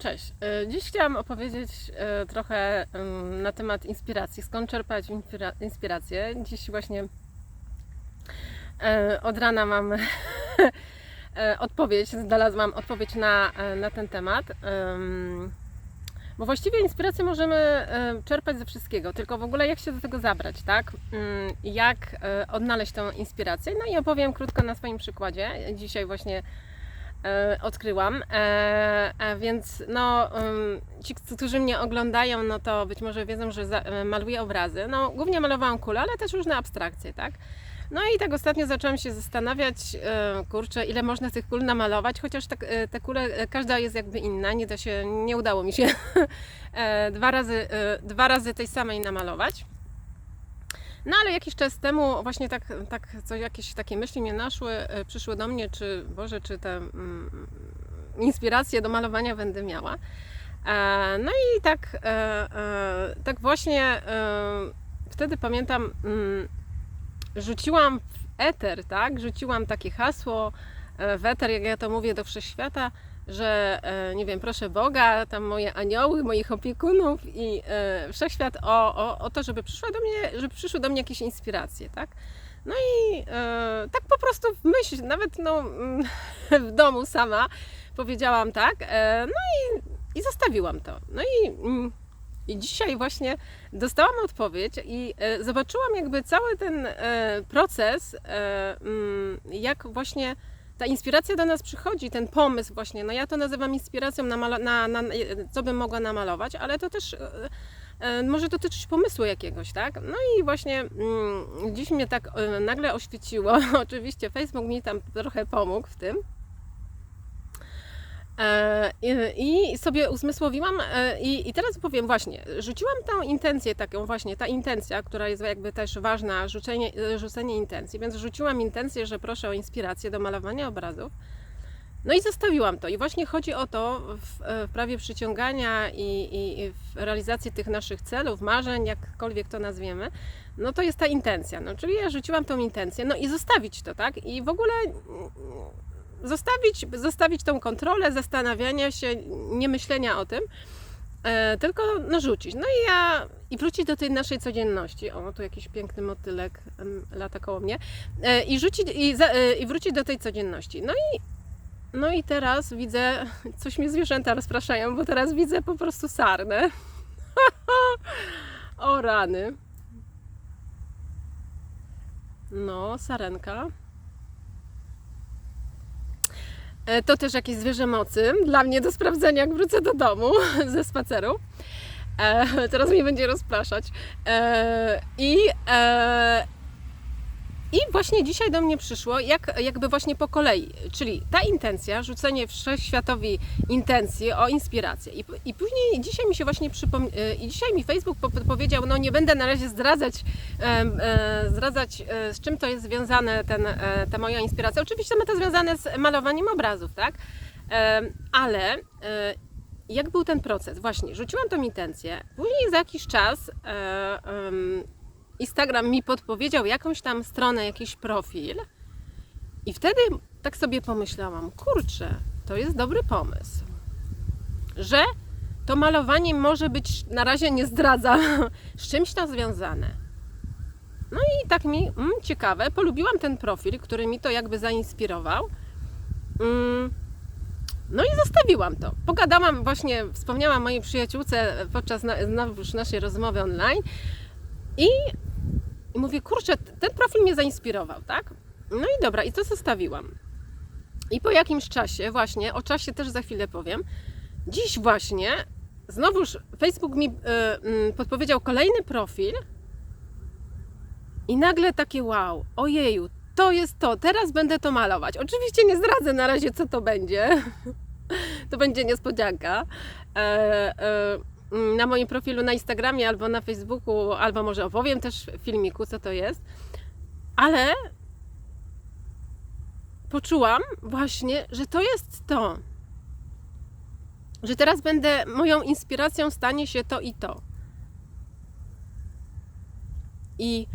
Cześć. E, Dziś chciałam opowiedzieć e, trochę em, na temat inspiracji. Skąd czerpać inspira- inspirację? Dziś właśnie e, od rana mam odpowiedź, znalazłam odpowiedź na, na ten temat. Em, Bo właściwie inspirację możemy czerpać ze wszystkiego, tylko w ogóle jak się do tego zabrać, tak? Mm, Jak odnaleźć tą inspirację? No i opowiem krótko na swoim przykładzie. Dzisiaj właśnie odkryłam. E, a więc no, ci, którzy mnie oglądają, no to być może wiedzą, że e, maluję obrazy. No, głównie malowałam kule, ale też różne abstrakcje, tak? No i tak ostatnio zaczęłam się zastanawiać, e, kurczę, ile można tych kul namalować, chociaż tak, e, te kule, e, każda jest jakby inna, nie da się, nie udało mi się e, dwa razy, e, dwa razy tej samej namalować. No ale jakiś czas temu właśnie tak, tak co, jakieś takie myśli mnie naszły, e, przyszły do mnie, czy Boże, czy te mm, inspiracje do malowania będę miała. E, no i tak, e, e, tak właśnie e, wtedy pamiętam, mm, rzuciłam w eter, tak? Rzuciłam takie hasło e, w eter, jak ja to mówię, do wszechświata, że e, nie wiem, proszę Boga, tam moje anioły, moich opiekunów i e, wszechświat o, o, o to, żeby przyszła do mnie, żeby przyszły do mnie jakieś inspiracje, tak? No i e, tak po prostu w myśl, nawet no, mm, w domu sama powiedziałam tak, no i, i zostawiłam to. No i, mm, i dzisiaj właśnie dostałam odpowiedź i zobaczyłam jakby cały ten proces, mm, jak właśnie ta inspiracja do nas przychodzi, ten pomysł właśnie, no ja to nazywam inspiracją na, na, na, co bym mogła namalować, ale to też e, e, może dotyczyć pomysłu jakiegoś, tak? No i właśnie mm, dziś mnie tak e, nagle oświeciło, oczywiście Facebook mi tam trochę pomógł w tym, I, I sobie uzmysłowiłam e, i, i teraz powiem właśnie, rzuciłam tą intencję taką właśnie, ta intencja, która jest jakby też ważna, rzucenie, e, rzucenie intencji, więc rzuciłam intencję, że proszę o inspirację do malowania obrazów. No i zostawiłam to. I właśnie chodzi o to w, e, w prawie przyciągania i, i, i w realizacji tych naszych celów, marzeń, jakkolwiek to nazwiemy, no to jest ta intencja. No, czyli ja rzuciłam tą intencję, no i zostawić to, tak? I w ogóle zostawić, zostawić tą kontrolę zastanawiania się, nie myślenia o tym, e, tylko no, rzucić. No i ja i wrócić do tej naszej codzienności. O, tu jakiś piękny motylek em, lata koło mnie. E, I rzucić i, za, e, i wrócić do tej codzienności. No i no i teraz widzę, coś mnie zwierzęta rozpraszają, bo teraz widzę po prostu sarnę. o rany. No, sarenka. E, To też jakieś zwierzę mocy dla mnie do sprawdzenia, jak wrócę do domu ze spaceru. E, teraz mnie będzie rozpraszać. E, I, e, I właśnie dzisiaj do mnie przyszło, jak, jakby właśnie po kolei, czyli ta intencja, rzucenie wszechświatowi intencji o inspirację. I, I później dzisiaj mi się właśnie przypomniało, i dzisiaj mi Facebook po- powiedział, no nie będę na razie zdradzać, em, e, zdradzać e, z czym to jest związane ten, e, ta moja inspiracja. Oczywiście ma to związane z malowaniem obrazów, tak? Em, ale e, jak był ten proces? Właśnie, rzuciłam tą intencję, później za jakiś czas e, em, Instagram mi podpowiedział jakąś tam stronę, jakiś profil i wtedy tak sobie pomyślałam, kurczę, to jest dobry pomysł, że to malowanie może być, na razie nie zdradza, z czymś to związane. No i tak mi, mm, ciekawe, polubiłam ten profil, który mi to jakby zainspirował. Mm, no i zostawiłam to. Pogadałam właśnie, wspomniałam mojej przyjaciółce podczas na, naszej rozmowy online i, i mówię, kurczę, ten profil mnie zainspirował, tak? No i dobra, i to zostawiłam. I po jakimś czasie, właśnie, o czasie też za chwilę powiem, dziś właśnie, znowuż Facebook mi e, mm, podpowiedział kolejny profil i nagle takie wow, ojeju, to jest to, teraz będę to malować. Oczywiście nie zdradzę na razie, co to będzie. To będzie niespodzianka. E, e, na moim profilu na Instagramie albo na Facebooku, albo może opowiem też w filmiku, co to jest. Ale poczułam właśnie, że to jest to. Że teraz będę, moją inspiracją stanie się to i to. I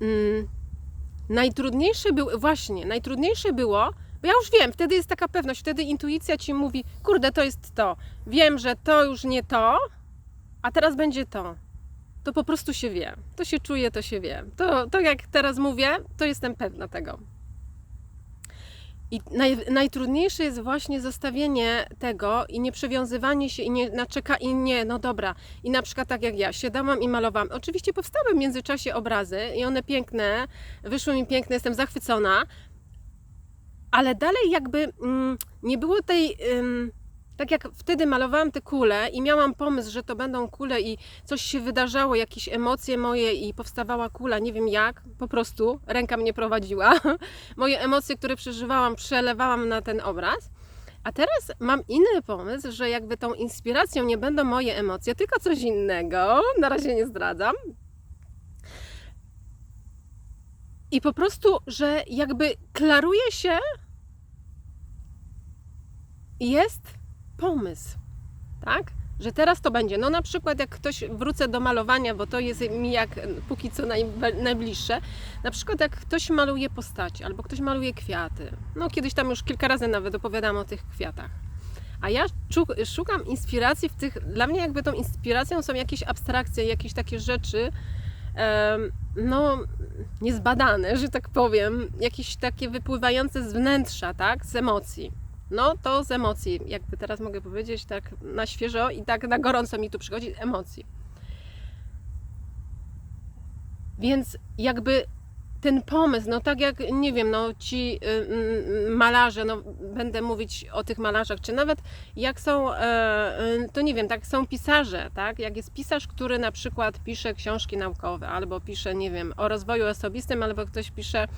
mm, najtrudniejsze było, właśnie, najtrudniejsze było Bo ja już wiem, wtedy jest taka pewność, wtedy intuicja ci mówi, kurde, to jest to. Wiem, że to już nie to, a teraz będzie to. To po prostu się wie. To się czuje, to się wie. To, to jak teraz mówię, to jestem pewna tego. I naj, najtrudniejsze jest właśnie zostawienie tego i nie przywiązywanie się i nie naczeka i nie, no dobra. I na przykład tak jak ja, siadałam i malowałam. Oczywiście powstały w międzyczasie obrazy i one piękne, wyszły mi piękne, jestem zachwycona, ale dalej jakby mm, nie było tej... Tak jak wtedy malowałam te kule i miałam pomysł, że to będą kule i coś się wydarzało, jakieś emocje moje i powstawała kula, nie wiem jak, po prostu ręka mnie prowadziła. Moje emocje, które przeżywałam, przelewałam na ten obraz. A teraz mam inny pomysł, że jakby tą inspiracją nie będą moje emocje, tylko coś innego. Na razie nie zdradzam. I po prostu, że jakby klaruje się, jest pomysł, tak? Że teraz to będzie. No na przykład jak ktoś wrócę do malowania, bo to jest mi jak póki co naj, najbliższe. Na przykład jak ktoś maluje postaci albo ktoś maluje kwiaty. No kiedyś tam już kilka razy nawet opowiadam o tych kwiatach. A ja szukam inspiracji w tych. Dla mnie jakby tą inspiracją są jakieś abstrakcje, jakieś takie rzeczy, no niezbadane, że tak powiem, jakieś takie wypływające z wnętrza, tak, z emocji. No to z emocji, jakby teraz mogę powiedzieć tak na świeżo i tak na gorąco mi tu przychodzi emocji. Więc jakby ten pomysł, no tak jak, nie wiem, no ci y, y, malarze, no będę mówić o tych malarzach, czy nawet jak są, e, y, to nie wiem, tak są pisarze, tak, jak jest pisarz, który na przykład pisze książki naukowe, albo pisze, nie wiem, o rozwoju osobistym, albo ktoś pisze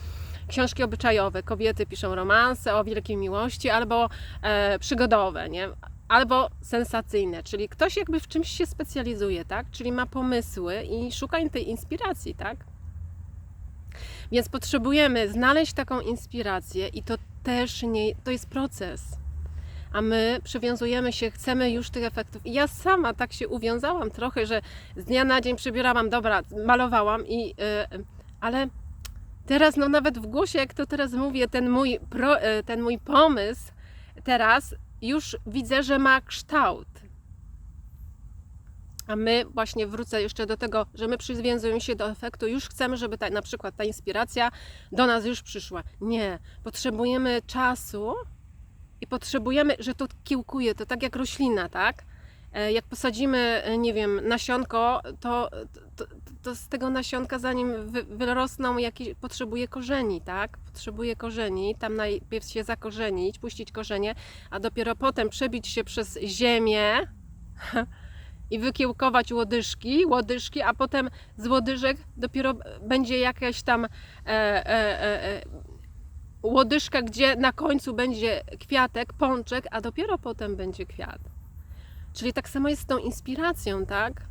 książki obyczajowe, kobiety piszą romanse o wielkiej miłości, albo e, przygodowe, nie? Albo sensacyjne, czyli ktoś jakby w czymś się specjalizuje, tak? Czyli ma pomysły i szuka tej inspiracji, tak? Więc potrzebujemy znaleźć taką inspirację i to też nie, to jest proces. A my przywiązujemy się, chcemy już tych efektów. I ja sama tak się uwiązałam trochę, że z dnia na dzień przybierałam, dobra, malowałam i, yy, ale teraz no nawet w głosie, jak to teraz mówię, ten mój, pro, ten mój pomysł teraz już widzę, że ma kształt. A my właśnie wrócę jeszcze do tego, że my przywiązujemy się do efektu, już chcemy, żeby ta, na przykład ta inspiracja do nas już przyszła. Nie, potrzebujemy czasu i potrzebujemy, że to kiełkuje, to tak jak roślina, tak? Jak posadzimy, nie wiem, nasionko, to, to, to z tego nasionka, zanim wy, wyrosną, jakieś, potrzebuje korzeni, tak? Potrzebuje korzeni, tam najpierw się zakorzenić, puścić korzenie, a dopiero potem przebić się przez ziemię i wykiełkować łodyżki, łodyżki, a potem z łodyżek dopiero będzie jakaś tam e, e, e, łodyżka, gdzie na końcu będzie kwiatek, pączek, a dopiero potem będzie kwiat. Czyli tak samo jest z tą inspiracją, tak?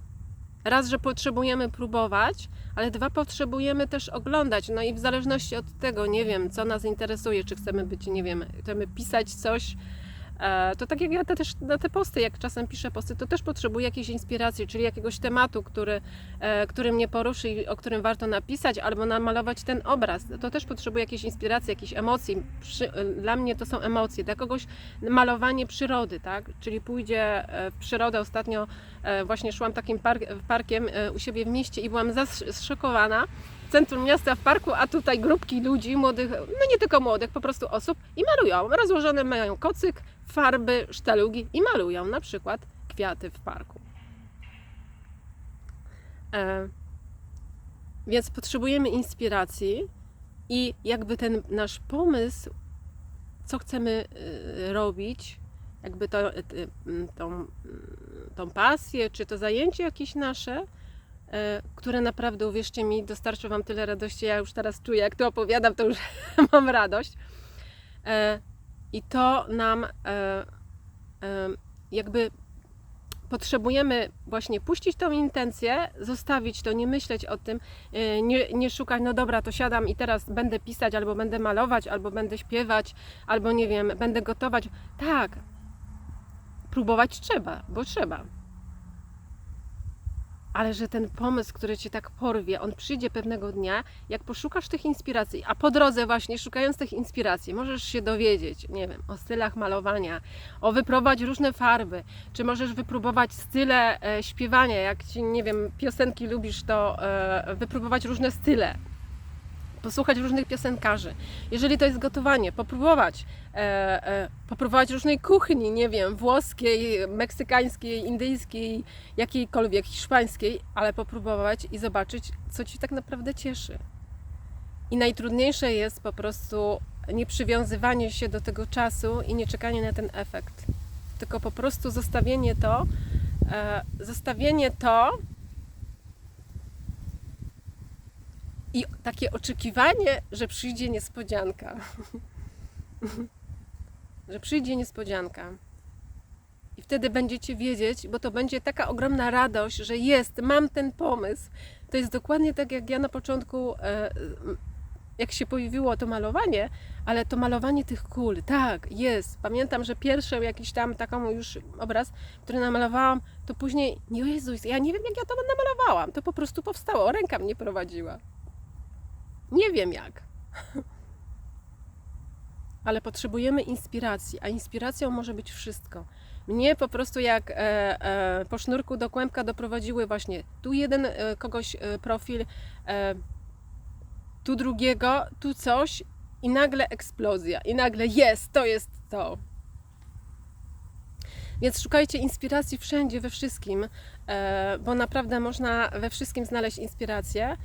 Raz, że potrzebujemy próbować, ale dwa, potrzebujemy też oglądać. No i w zależności od tego, nie wiem, co nas interesuje, czy chcemy być, nie wiem, chcemy pisać coś, to tak jak ja te, też na te posty, jak czasem piszę posty, to też potrzebuję jakiejś inspiracji, czyli jakiegoś tematu, który, e, który mnie poruszy i o którym warto napisać, albo namalować ten obraz. To też potrzebuję jakiejś inspiracji, jakiejś emocji. Przy, dla mnie to są emocje. Dla kogoś malowanie przyrody, tak? Czyli pójdzie e, w przyrodę. Ostatnio właśnie szłam takim park, parkiem u siebie w mieście i byłam zszokowana w centrum miasta, w parku, a tutaj grupki ludzi, młodych, no nie tylko młodych, po prostu osób i malują. Rozłożone mają kocyk, farby, sztalugi i malują na przykład kwiaty w parku. E, więc potrzebujemy inspiracji i jakby ten nasz pomysł, co chcemy y, robić, jakby to, y, tą, tą pasję, czy to zajęcie jakieś nasze, e, które naprawdę, uwierzcie mi, dostarczy Wam tyle radości. Ja już teraz czuję, jak to opowiadam, to już mam radość. E, I to nam e, jakby potrzebujemy właśnie puścić tą intencję, zostawić to, nie myśleć o tym, nie, nie szukać, no dobra, to siadam i teraz będę pisać, albo będę malować, albo będę śpiewać, albo nie wiem, będę gotować. Tak, próbować trzeba, bo trzeba. Ale że ten pomysł, który cię tak porwie, on przyjdzie pewnego dnia, jak poszukasz tych inspiracji, a po drodze właśnie szukając tych inspiracji, możesz się dowiedzieć, nie wiem, o stylach malowania, o wypróbować różne farby, czy możesz wypróbować style e, śpiewania, jak ci, nie wiem, piosenki lubisz, to e, wypróbować różne style, posłuchać różnych piosenkarzy. Jeżeli to jest gotowanie, popróbować, e, e, popróbować różnej kuchni, nie wiem, włoskiej, meksykańskiej, indyjskiej, jakiejkolwiek, hiszpańskiej, ale popróbować i zobaczyć, co Ci tak naprawdę cieszy. I najtrudniejsze jest po prostu nie przywiązywanie się do tego czasu i nie czekanie na ten efekt, tylko po prostu zostawienie to, e, zostawienie to i takie oczekiwanie, że przyjdzie niespodzianka. że przyjdzie niespodzianka. I wtedy będziecie wiedzieć, bo to będzie taka ogromna radość, że jest, mam ten pomysł. To jest dokładnie tak, jak ja na początku, e, jak się pojawiło to malowanie, ale to malowanie tych kul, tak, jest. Pamiętam, że pierwszy jakiś tam taką już obraz, który namalowałam, to później, nie Jezu, ja nie wiem, jak ja to namalowałam. To po prostu powstało, ręka mnie prowadziła. Nie wiem jak. Ale potrzebujemy inspiracji, a inspiracją może być wszystko. Mnie po prostu jak e, e, po sznurku do kłębka doprowadziły właśnie tu jeden e, kogoś e, profil, e, tu drugiego, tu coś i nagle eksplozja. I nagle jest, to jest to. Więc szukajcie inspiracji wszędzie, we wszystkim, e, bo naprawdę można we wszystkim znaleźć inspirację.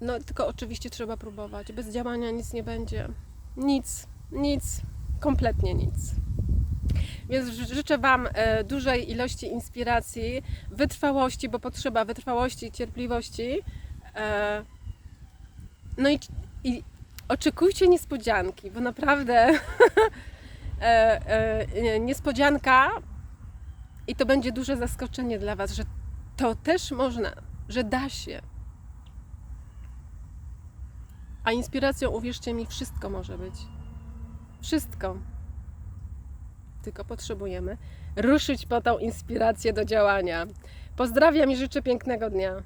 No, tylko oczywiście trzeba próbować. Bez działania nic nie będzie. Nic, nic, kompletnie nic. Więc ży- życzę Wam e, dużej ilości inspiracji, wytrwałości, bo potrzeba wytrwałości cierpliwości. E, no i, i oczekujcie niespodzianki, bo naprawdę e, niespodzianka i to będzie duże zaskoczenie dla Was, że to też można, że da się. A inspiracją, uwierzcie mi, wszystko może być. Wszystko. Tylko potrzebujemy ruszyć po tą inspirację do działania. Pozdrawiam i życzę pięknego dnia.